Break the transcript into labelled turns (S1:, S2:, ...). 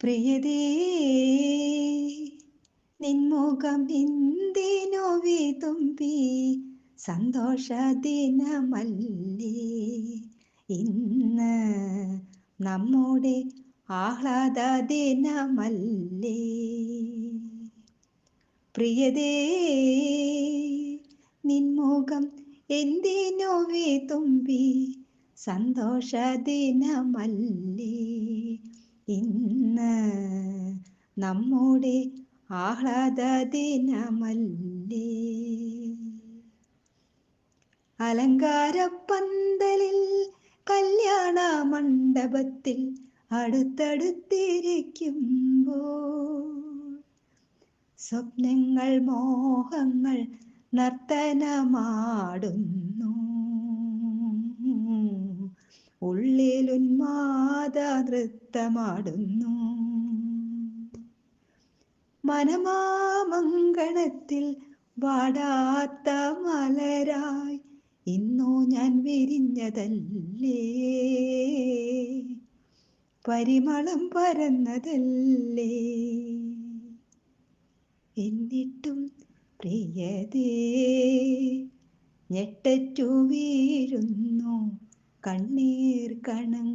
S1: പ്രിയതേ നിൻമുഖം എന്തിനോ വിതുമ്പി സന്തോഷ ദിനമല്ലേ ഇന്ന് നമ്മുടെ ആഹ്ലാദ ദിനമല്ലേ പ്രിയതേ നിൻമുഖം എന്തിനോ വിതുമ്പി സന്തോഷ ദിനമല്ലേ ഇന്ന് നമ്മുടെ ആഹ്ലാദ ദിനമല്ലേ? അലങ്കാരപ്പന്തലിൽ കല്യാണ മണ്ഡപത്തിൽ അടുത്തടുത്തിരിക്കുമ്പോൾ സ്വപ്നങ്ങൾ മോഹങ്ങൾ നർത്തനമാടുന്നു. ഉള്ളിലുന്മാദ നൃത്തമാടുന്നു. മനമാമങ്കണത്തിൽ വാടാത്ത മലരായി ഇന്നു ഞാൻ വിരിഞ്ഞതല്ലേ? പരിമളം പരന്നതല്ലേ? എന്നിട്ടും പ്രിയതേ ഞെട്ടറ്റു വീഴുന്നു. കണ്ണീർ കണങ്ങൾ